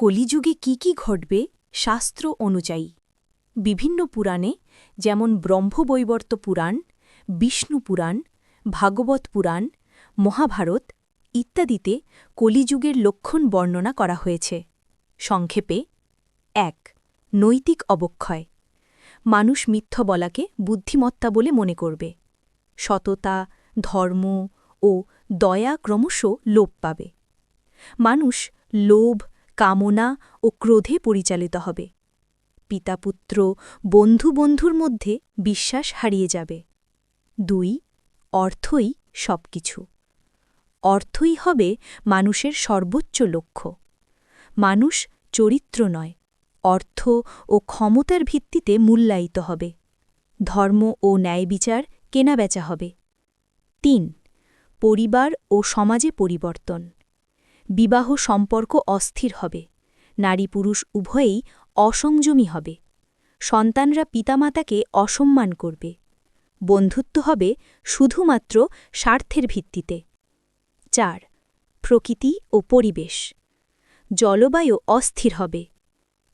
কলিযুগে কি কি ঘটবে শাস্ত্র অনুযায়ী। বিভিন্ন পুরাণে যেমন ব্রহ্মবৈবর্ত পুরাণ, বিষ্ণু পুরাণ, ভাগবত পুরাণ, মহাভারত ইত্যাদিতে কলিযুগের লক্ষণ বর্ণনা করা হয়েছে। সংক্ষেপে, এক, নৈতিক অবক্ষয়। মানুষ মিথ্য বলাকে বুদ্ধিমত্তা বলে মনে করবে। সততা, ধর্ম ও দয়া ক্রমশ লোপ পাবে। মানুষ লোভ কামনা ও ক্রোধে পরিচালিত হবে। পিতাপুত্র বন্ধু বন্ধুর মধ্যে বিশ্বাস হারিয়ে যাবে। দুই, অর্থই সবকিছু। অর্থই হবে মানুষের সর্বোচ্চ লক্ষ্য। মানুষ চরিত্র নয়, অর্থ ও ক্ষমতার ভিত্তিতে মূল্যায়িত হবে। ধর্ম ও ন্যায়বিচার কেনাবেচা হবে। তিন, পরিবার ও সমাজে পরিবর্তন। বিবাহ সম্পর্ক অস্থির হবে। নারী পুরুষ উভয়েই অসংযমী হবে। সন্তানরা পিতামাতাকে অসম্মান করবে। বন্ধুত্ব হবে শুধুমাত্র স্বার্থের ভিত্তিতে। চার, প্রকৃতি ও পরিবেশ। জলবায়ু অস্থির হবে।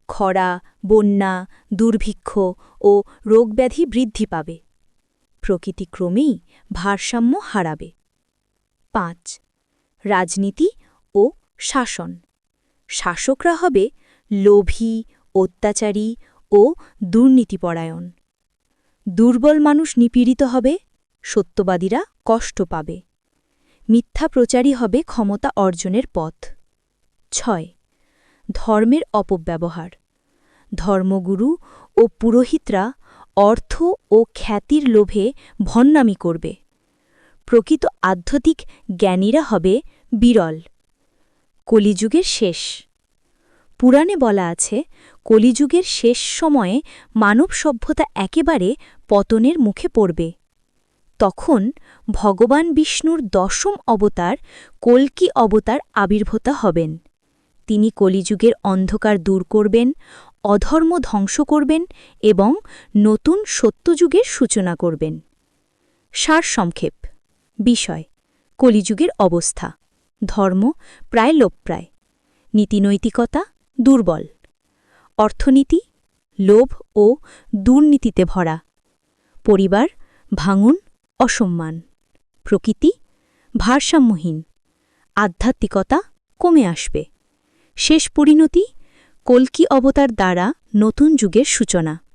খরা, বন্যা, দুর্ভিক্ষ ও রোগব্যাধি বৃদ্ধি পাবে। প্রকৃতি ক্রমেই ভারসাম্য হারাবে। পাঁচ, রাজনীতি ও শাসন। শাসকরা হবে লোভী, অত্যাচারী ও দুর্নীতিপরায়ণ। দুর্বল মানুষ নিপীড়িত হবে, সত্যবাদীরা কষ্ট পাবে। মিথ্যা প্রচারই হবে ক্ষমতা অর্জনের পথ। ছয়। ধর্মের অপব্যবহার। ধর্মগুরু ও পুরোহিতরা অর্থ ও খ্যাতির লোভে ভন্নামি করবে। প্রকৃত আধ্যাত্মিক জ্ঞানীরা হবে বিরল। কলিযুগের শেষ। পুরাণে বলা আছে, কলিযুগের শেষ সময়ে মানব সভ্যতা একেবারে পতনের মুখে পড়বে। তখন ভগবান বিষ্ণুর দশম অবতার কল্কি অবতার আবির্ভূত হবেন। তিনি কলিযুগের অন্ধকার দূর করবেন, অধর্ম ধ্বংস করবেন এবং নতুন সত্যযুগের সূচনা করবেন। সারসংক্ষেপ। বিষয় কলিযুগের অবস্থা। ধর্ম প্রায় লোপপ্রায়। নীতিনৈতিকতা দুর্বল। অর্থনীতি লোভ ও দুর্নীতিতে ভরা। পরিবার ভাঙন অসম্মান। প্রকৃতি ভারসাম্যহীন। আধ্যাত্মিকতা কমে আসবে। শেষ পরিণতি কল্কি অবতার দ্বারা নতুন যুগের সূচনা।